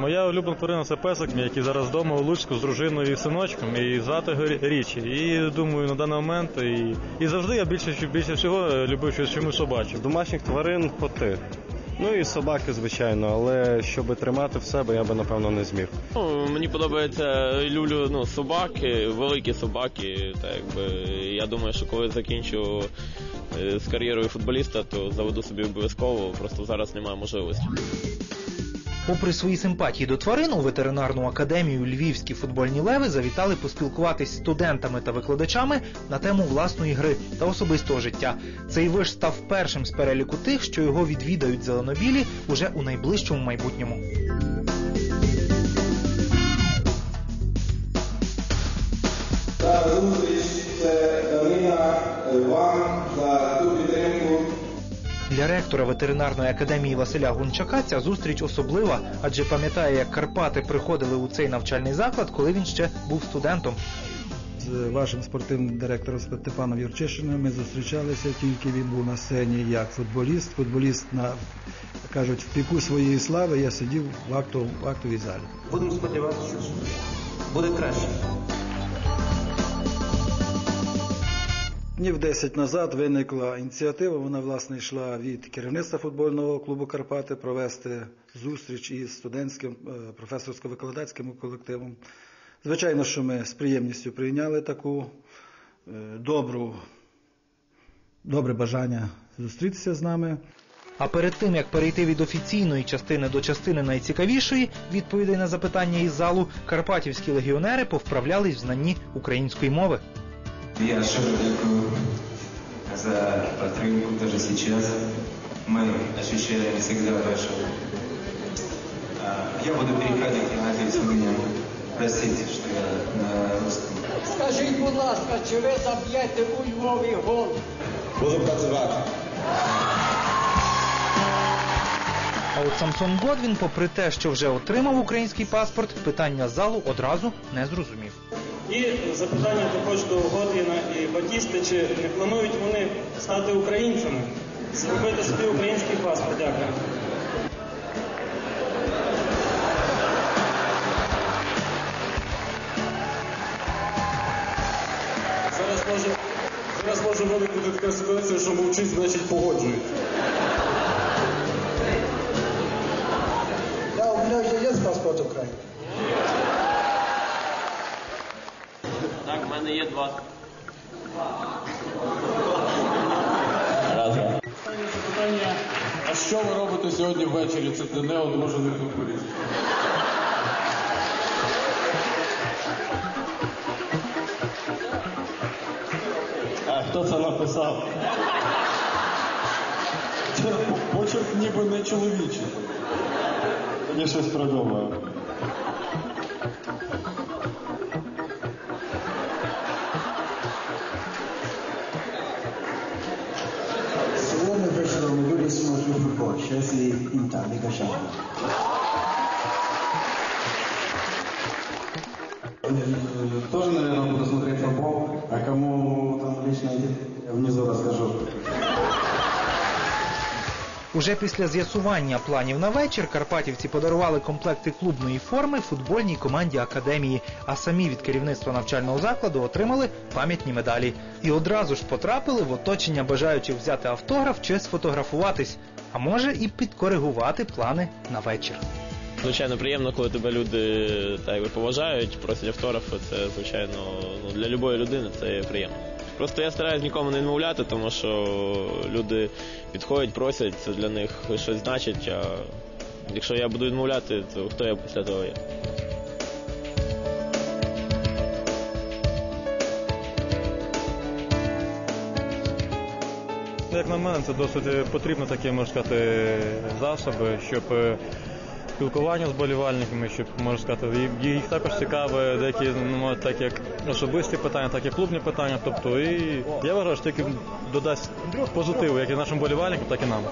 Моя улюблена тварина це песик, який зараз вдома у Луцьку з дружиною і синочком, і звати його Річі. І думаю, на даний момент і, і завжди я більше більше всього любив щось чомусь собачу. Домашніх тварин коти. Ну і собаки, звичайно, але щоб тримати в себе, я би напевно не зміг. Ну, мені подобається люблю ну, собаки, великі собаки. Та якби я думаю, що коли закінчу е, з кар'єрою футболіста, то заведу собі обов'язково. Просто зараз немає можливості. Попри свої симпатії до тварин, у ветеринарну академію Львівські футбольні леви завітали поспілкуватись з студентами та викладачами на тему власної гри та особистого життя. Цей виш став першим з переліку тих, що його відвідають зеленобілі уже у найближчому майбутньому. Та зустріч це підтримку. Для ректора ветеринарної академії Василя Гунчака ця зустріч особлива, адже пам'ятає, як Карпати приходили у цей навчальний заклад, коли він ще був студентом. з вашим спортивним директором Степаном Юрчишиним ми зустрічалися, тільки він був на сцені як футболіст. Футболіст на кажуть, в піку своєї слави я сидів в, актовій залі. Будемо сподіватися, що буде краще. Днів 10 назад виникла ініціатива. Вона власне йшла від керівництва футбольного клубу Карпати провести зустріч із студентським е, професорсько-викладацьким колективом. Звичайно, що ми з приємністю прийняли таку е, добру, добре бажання зустрітися з нами. А перед тим як перейти від офіційної частини до частини найцікавішої відповідей на запитання із залу, карпатівські легіонери повправлялись в знанні української мови. Я щиро дякую за поддержку даже сейчас. Мы ощущаем всегда вашу. Я буду переходить, я надеюсь, вы меня простите, что я на русском. Скажіть, будь ласка, чи ви заб'єте у Львові гол? Буду працювати. А от Самсон Годвін, попри те, що вже отримав український паспорт, питання залу одразу не зрозумів. І запитання також до Годвіна і Батісти, чи не планують вони стати українцями, зробити собі український паспорт. Дякую. Зараз може, зараз може виникнути така ситуація, що мовчить, значить погоджується. Да, у мене є паспорт України. Мене є два. Раз, раз. Останнє запитання. А що ви робите сьогодні ввечері? Це для нео не може не футболіст. А хто це написав? Це почерк ніби не чоловічий. Я щось придумаю. Chelsea Інтер, Ліга Чемпіонів. Тоже, наверное, буду смотреть футбол, а кому там лично я внизу расскажу. Уже після з'ясування планів на вечір карпатівці подарували комплекти клубної форми футбольній команді академії, а самі від керівництва навчального закладу отримали пам'ятні медалі. І одразу ж потрапили в оточення бажаючих взяти автограф чи сфотографуватись, а може і підкоригувати плани на вечір. Звичайно, приємно, коли тебе люди так поважають, просять автографи. Це звичайно ну, для любої людини це приємно. Просто я стараюсь нікому не відмовляти, тому що люди підходять, просять, це для них щось значить. А якщо я буду відмовляти, то хто я після того є? Як на мене, це досить потрібно такі, можна сказати, засоби, щоб е, спілкування з болівальниками, щоб можна сказати, їх також цікаве деякі ну, так як особисті питання, так і клубні питання. Тобто, і я вважаю, що тільки додасть позитиву, як і нашим болівальникам, так і нам.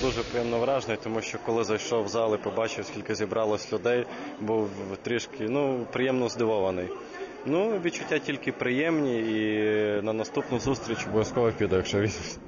Дуже приємно вражений, тому що коли зайшов в зал і побачив, скільки зібралось людей, був трішки ну, приємно здивований. Ну, відчуття тільки приємні і на наступну зустріч обов'язково піду, якщо візьмуть.